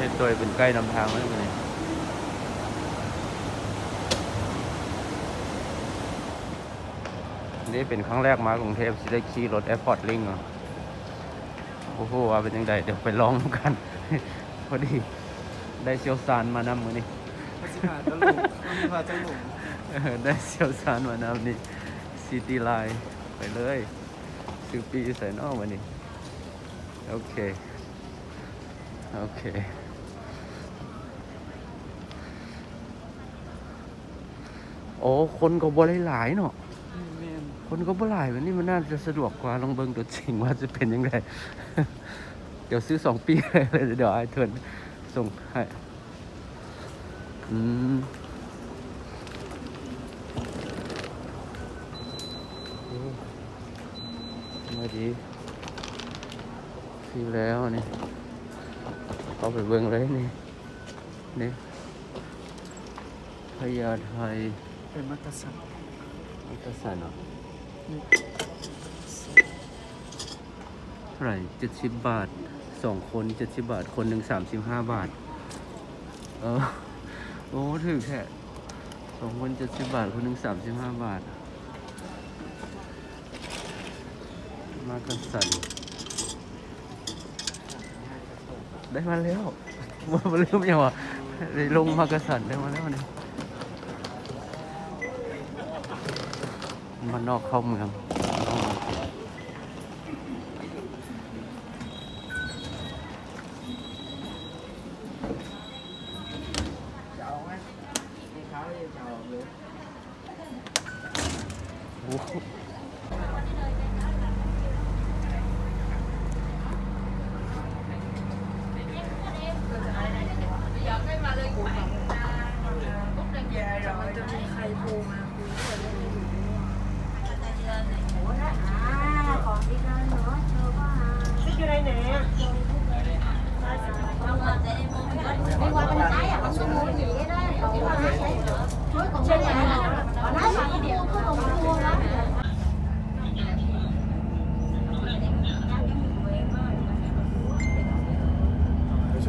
เฮ็ดตัวเป็นใกล้นำทางไว้เลยนี่เป็นครั้งแรกมากรุงเทพสิได้ขี่รถแอร์พอร์ตลิงอะโอ้โหว่าเป็นยังไงเดี๋ยวไปลองกัน พอดี ได้เชียวชาญมานำมือนี้พาสิพาจะหลุมาจะหลุมเออได้เชียวชาญมานำนี่ซิตี้ไลน์ไปเลยซื้อปีใส่นอกวันนี้โอเคโอเค โอ้คนก็บ่ได้หลายเนาะแม่นคนก็บ่หลายวันนี้มันน่าจะสะดวกกว่าลองเบิ่งตัวจริงว่าจะเป็นยังไงเดี๋ยวซื้อสองปีเลยเดี๋ยวไอ้เทิร์นส่งให้อืมโอ้มาดีซื้อแล้วนี่เข้าไปเบิ่งเลยนี่นี่พญาไท เป็นมักกะสันอัตสันเหรอนี่เท่าไหร่เจ็ดสิบบาทสองคนเจ็ดสิบบาท คนหนึ่งสามสิบห้าบาท เออ โอ้ถึงแค่สองคนเจ็ดสิบบาท คนหนึ่งสามสิบห้าบาท มากันสันได้มาแล้วมาเริ่มยังวะได้ลงมากระสันได้มาแล้วเนี่ย มานนอกเข้าเมืองมัน trên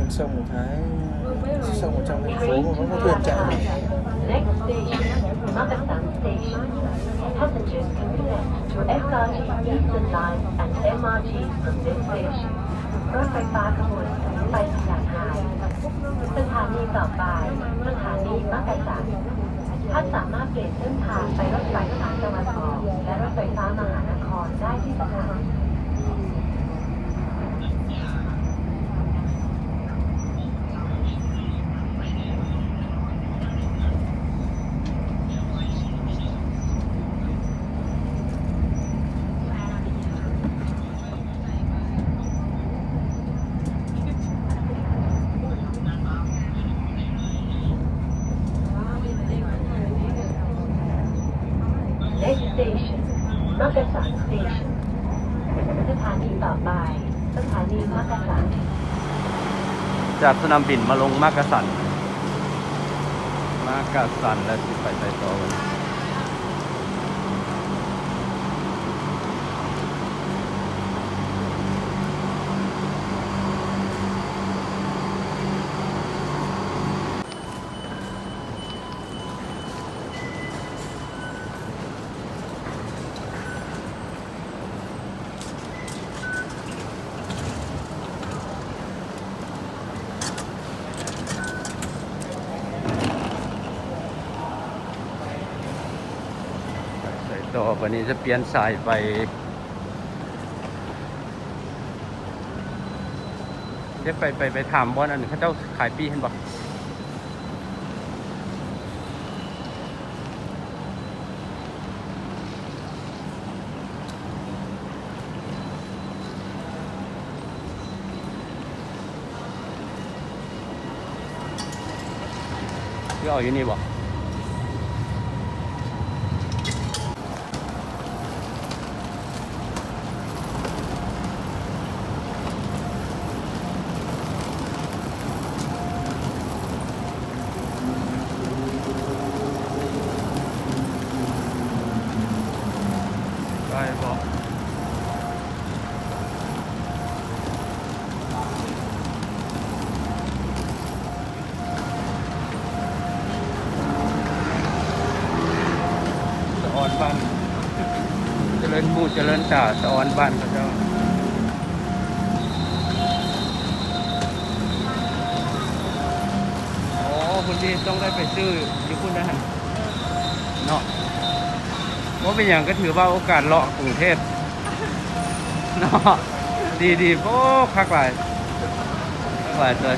sông một thái sông một trong thành phố mà vẫn có thuyền chạy Passengers can connect to SRT Eastern Line and MRT from this station. Go back and จากสนามบินมาลงมากกะสัน มากกะสันแล้วไปไปต่อวันใส่ ต่อวันนี้จะเปลี่ยนสายไปเดี๋ยวไปไปไปถามบอลอันหนึ่งเขาเจ้าขายปีเห็นบอกที่เอาอยู่นี่บอกได้บอก เจริญตาสะออนบ้านเขาเจ้าโอ้คุณพี่ต้องได้ไปซื้ออยู่คุณนะฮะเนาะว่าเป็นอย่างก็ถือว่าโอกาสเลาะกรุงเทพเนาะดีดีๆโอ้คักหลายคักหลายเลย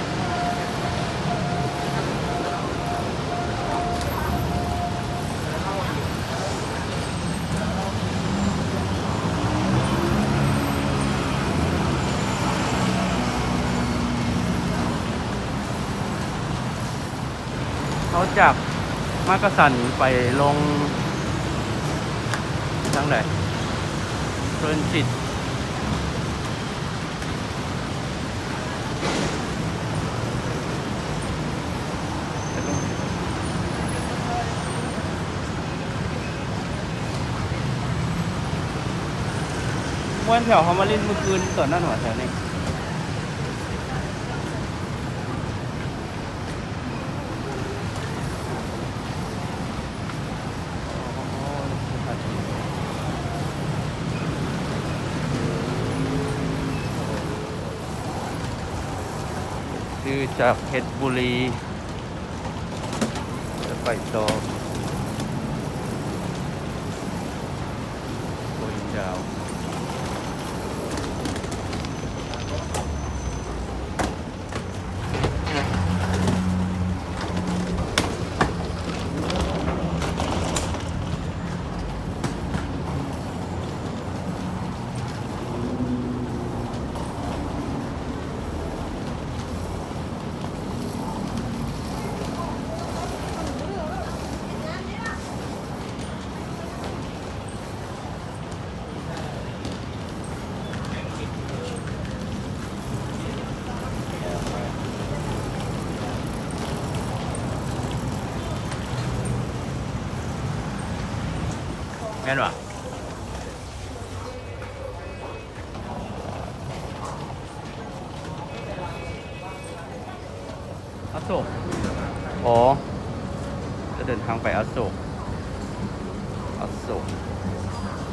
จากมักกะสันไปลงทางไหนเพลินจิตวันแถวเขามาเล่นเมื่อคืนตอนนั้นหัวแถวนี้ คือจากเพชรบุรีจะไปต่อ แม่นวะอโศกอ๋อ จะเดินทางไปอโศกอโศก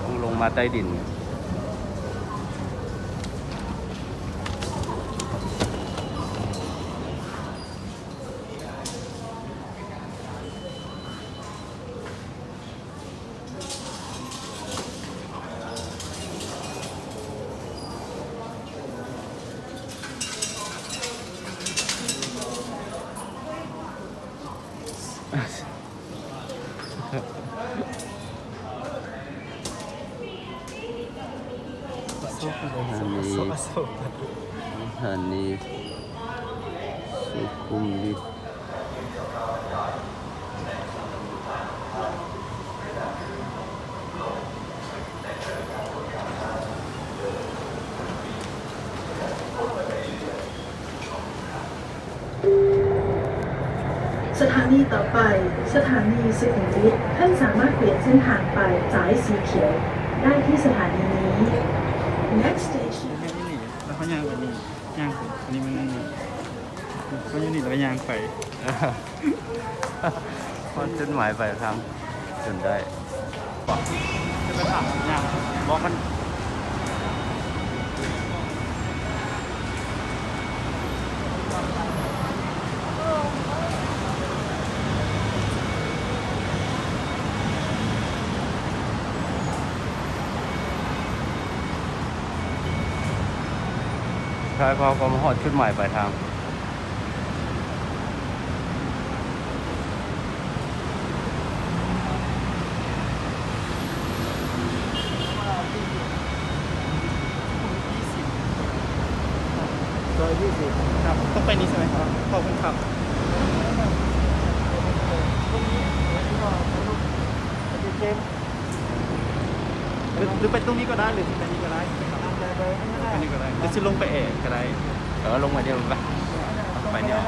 ต้องลงมาใต้ดิน โซกเลย อันนี้ โซกโซก สถานี สุขุมวิทส Dạ. ถานีต่อไป สถานีสุขุมวิทท่านสามารถเปลี่ยนเส้นทางไปสายสีเขียว ได้ที่สถานีนี้ next station แค่นี้นี่แล้วเขาย่างไปนี่ย่างไปอันนี้มันนี่เขาอยู่นี่แล้วก็ย่างไปพอจุดหมายไปลายทางจนได้จะไปถามย่างบอกมันใช่พอก็มาหอดชุดใหม่ปลายทาง ร้อยยี่สิบครับต้องไปนี่ใช่ไหมครับขอบคุณครับห รือหรือไปตรงนี้ก็ได้หรือไปนี้ก็ได้ไปนี่ก็ได้หรือจะลงไปเอกก็ได้เออลงมาเดียวไปไปเดียว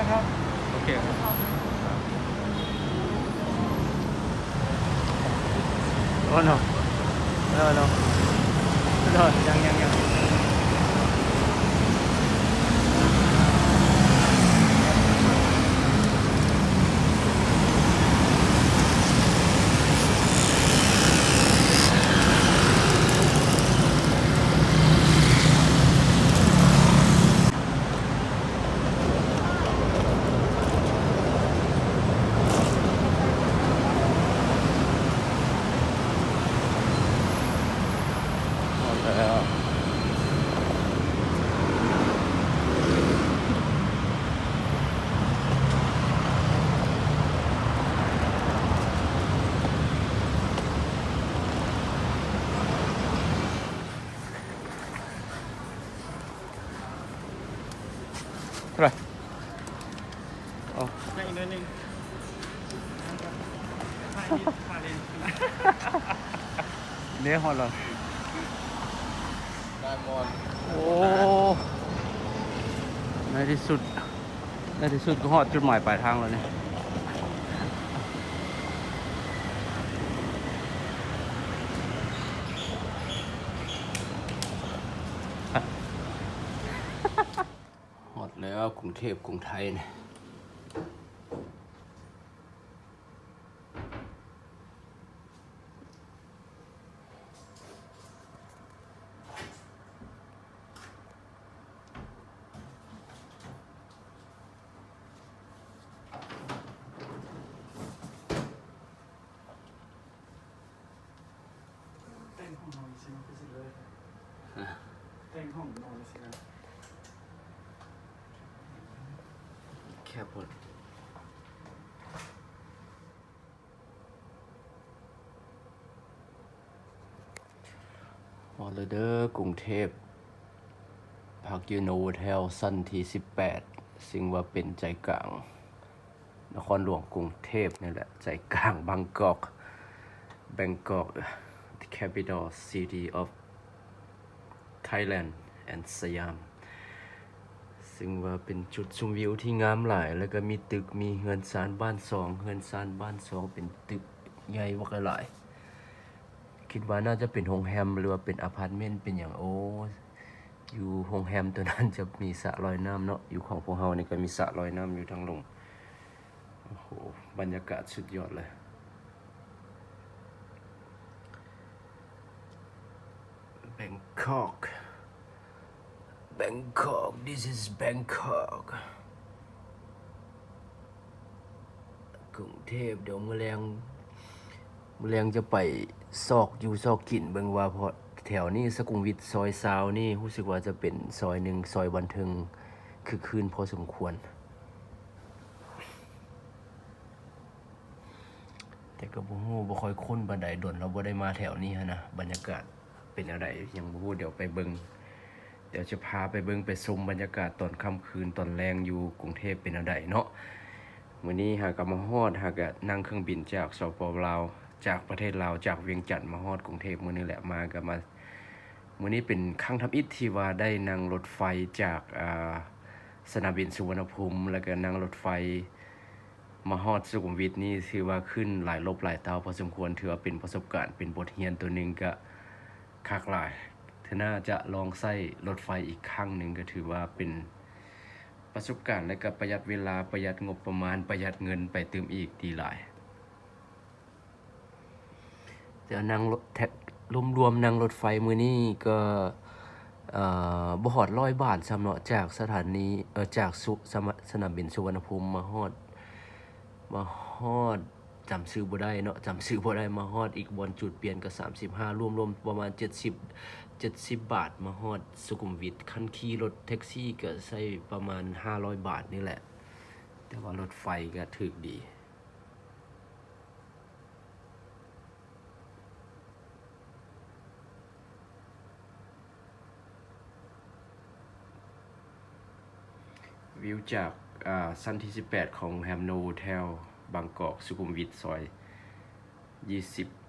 โอเคครับโอ้โนโนโนโนยังยังยัง เท่าไหร่อ๋อ ได้อีกนิดนึงพาอีกพาเลน เนี่ยฮอดแล้วได้หมดโอ้ ในที่สุด ในที่สุดก็ฮอดจุดหมายปลายทางแล้วเนี่ยฮอดแล้วกรุงเทพกรุงไทยเนี่ย เต้นห้องนอนใช่ไหมพี่สิเลยเต้นห้องนอนใช่ไหมแค่พดฮอลเดอร์กรุงเทพพักยู่ในโฮเทลซันที่ 18 ซึ่งว่าเป็นใจกลาง นครหลวงกรุงเทพนี่แหละ ใจกลางบางกอก Bangkok the capital city of Thailand and Siam ซึ่งว่าเป็นจุดชมวิวที่งามหลาย แล้วก็มีตึกมีเฮือนซานบ้านสองเฮือนซานบ้านสองเป็นตึกใหญ่มากหลาย คิดว่าน่าจะเป็นโรงแรมหรือว่าเป็นอพาร์ตเมนต์เป็นอย่างโอ้อยู่โรงแรมตัวนั้นจะมีสระลอยน้ำเนาะอยู่ของพวกเฮานี่ก็มีสระลอยน้ำอยู่ทั้งลงโอ้โหบรรยากาศสุดยอดเลย Bangkok Bangkok this is Bangkok กรุงเทพเดี๋ยวมอแรงมอแรงจะไปซอกอยู่ซอกกินเบิงว่าเพราะแถวนี้สกุมวิทซอยซาวนี่รู้สึกว่าจะเป็นซอยหนึ่งซอยบันเทิงคือคืนพอสมควร แต่ก็บ่ฮู้บ่ค่อยคุ้นปานใดดนเราบ่ได้มาแถวนี้หั้นนะบรรยากาศ เป็นอะไรยังบ่ฮู้เดี๋ยวไปเบิ่งเดี๋ยวจะพาไปเบิ่งไปชมบรรยากาศตอนค่ำคืนตอนแรงอยู่กรุงเทพเป็นอะไรเนาะมื้อนี้หากมาฮอดหากนั่งเครื่องบินจากสปปลาวจากประเทศลาวจากเวียงจันทน์มาฮอดกรุงเทพมื้อนี้แหละมาก็มามื้อนี้เป็นครั้งทำอิฐที่ว่าได้นั่งรถไฟจากอ่าสนามบินสุวรรณภูมิ แล้วก็นั่งรถไฟมาฮอดสุขุมวิทนี่ถือว่าขึ้นหลายลบหลายเตาพอสมควรถือว่าเป็นประสบการณ์เป็นบทเรียนตัวหนึ่งก็ คักหลายเธอน่าจะลองใส่รถไฟอีกครั้งหนึ่งก็ถือว่าเป็นประสบการณ์และก็ประหยัดเวลาประหยัดงบประมาณประหยัดเงินไปเติมอีกดีหลายแต่นั่งรถแท็กรวมๆนั่งรถไฟมือนี้ก็บ่ฮอดร้อยบาทสำเนาะจากสถานีเออจากสุสมสนามบินสุวรรณภูมิมาฮอดมาฮอด จำซื้อบ่ได้เนาะจำซื้อบ่ได้มาฮอดอีกบนจุดเปลี่ยนก็35รวมๆประมาณ 70 70 บาท มาฮอดสุขุมวิทคันขี่รถแท็กซี่ก็ใช้ประมาณ 500 บาทนี่แหละ แต่ว่ารถไฟก็ถึกดีวิวจากอ่าชั้นที่ 18 ของแฮมโนเทล บางกอกสุขุมวิทซอย 20